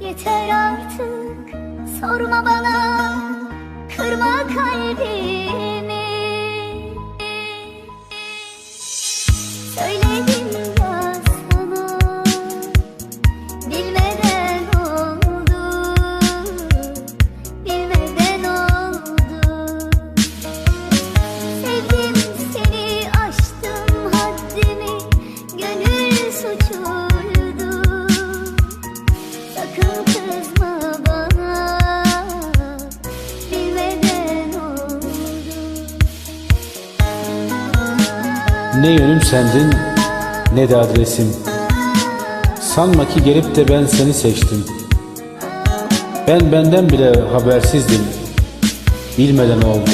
Yeter artık sorma bana Kırma kalbimi. Söyledim ya sana Bilmeden oldu Bilmeden oldu. Sevdim seni aştım haddimi Gönül suçuydu Ne yönüm sendin ne de adresim Sanma ki gelip de ben seni seçtim. Ben benden bile habersizdim. Bilmeden oldu.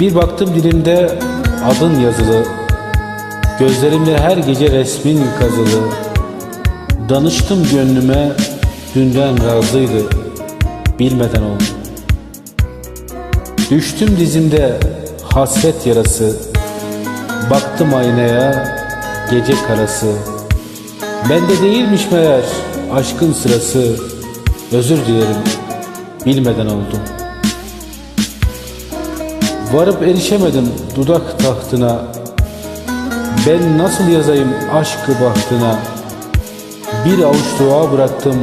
Bir baktım dilimde adın yazılı. Gözlerimde her gece resmin kazılı. Danıştım gönlüme dünden razıydı. Bilmeden oldu. Düştüm dizimde hasret yarası Baktım aynaya gece karası. Bende değilmiş meğer aşkın sırası. Özür dilerim bilmeden oldu Varıp erişemedim dudak tahtına. Ben nasıl yazayım aşkı bahtına? Bir avuç dua bıraktım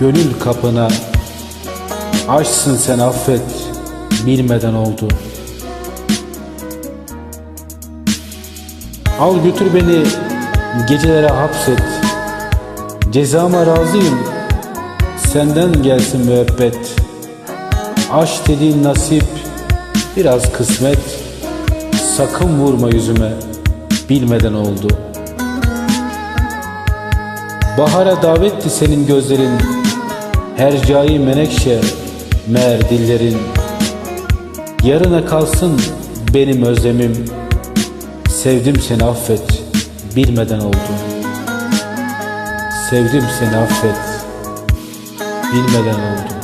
gönül kapına. Aşsın sen affet bilmeden oldu Al götür beni gecelere hapset. Cezama razıyım Senden gelsin müebbet. Aşk dediğin nasip Biraz kısmet. Sakın vurma yüzüme Bilmeden oldu. Bahara davetti senin gözlerin. Hercai menekşe Meğer dillerin. Yarına kalsın benim özlemim Sevdim seni affet. Bilmeden oldu. Sevdim seni affet. Bilmeden oldu